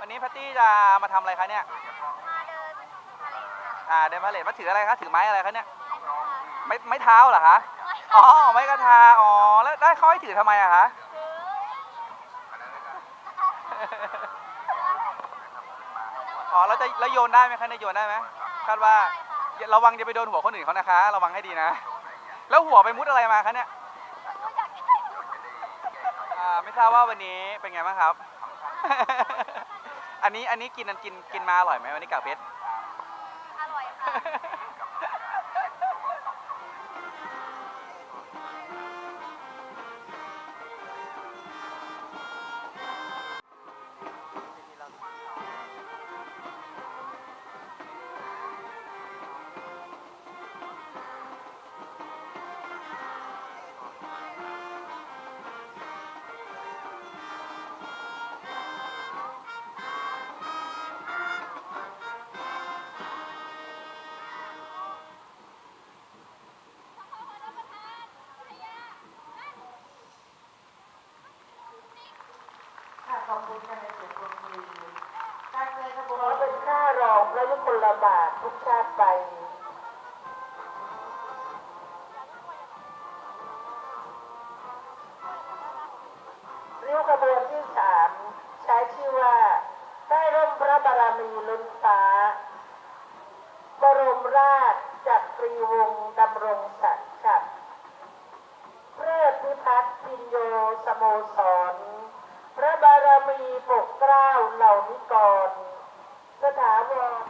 วันนี้พัตตี้จะมาทำอะไรคะเนี่ยมาเดินทะเลค่ะอ่าเดินพาเลทมาถืออะไรคะถือไม้อะไรคะเนี่ยไม้ไม้เท้าเหรอคะไม่อ๋อไม้กระทาอ๋อแล้วได้เขาให้ถือทำไมอะคะถืออ๋อแล้วจะแล้วโยนได้ไหมคะเนี่ยโยนได้ไหมคาดว่าระวังจะไปโดนหัวคนอื่นเขานะคะ ระวังให้ดีนะ แล้วหัวไปมุดอะไรมาคะเนี่ยอ่าไม่ทราบว่าวันนี้เป็นไงบ้างครับ อันนี้อันนี้กินกินกินมาอร่อยไหมวันนี้กากเพชร อร่อยค่ะ ขอบคุณค่ะในเสียงปรบมือการเงินขบวนเป็นค่ารองพระยุคลบาททุกชาติไป ริ้วขบวนที่สามใช้ชื่อว่าใต้ร่มพระบารมีล้นฟ้า บรมราชจักรีวงศ์ดำรงศักดิ์ฉัตรเพื่อพิพัฒน์พินโยสโมสร มีปกเกล้าเหล่านี้ก่อนสถาวร